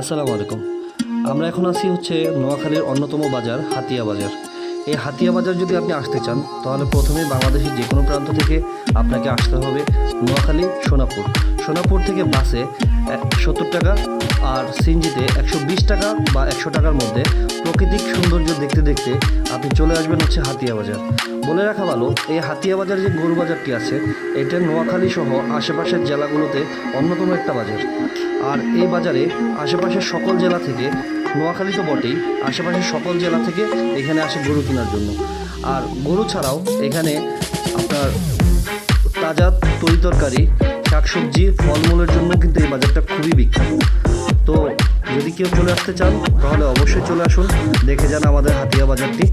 আসসালামু আলাইকুম। আমরা এখন আছি হচ্ছে নোয়াখালীর অন্যতম বাজার হাতিয়া বাজার। এই হাতিয়া বাজার যদি আপনি আসতে চান, তাহলে প্রথমে বাংলাদেশের যে কোনো প্রান্ত থেকে আপনাকে আসতে হবে নোয়াখালী সোনাপুর। সোনাপুর থেকে বাসে সত্তর টাকা আর সিনজিতে একশো বিশ টাকা বা একশো টাকার মধ্যে প্রাকৃতিক সৌন্দর্য দেখতে দেখতে আপনি চলে আসবেন হচ্ছে হাতিয়া বাজার। বলে রাখা ভালো, এই হাতিয়া বাজার যে গরু বাজারটি আছে, এটা নোয়াখালী সহ আশেপাশের জেলাগুলোতে অন্যতম একটা বাজার। আর এই বাজারে আশেপাশের সকল জেলা থেকে নোয়াখালী তো বটেই, আশেপাশের সকল জেলা থেকে এখানে আসে গরু কেনার জন্য। আর গরু ছাড়াও এখানে আপনার তাজা তরি তরকারি, শাকসবজি, ফলমূলের জন্য কিন্তু এই বাজারটা খুবই বিখ্যাত। তো যদি কেউ চলে আসতে চান, তাহলে অবশ্যই চলে আসুন, দেখে যান আমাদের হাতিয়া বাজারটি।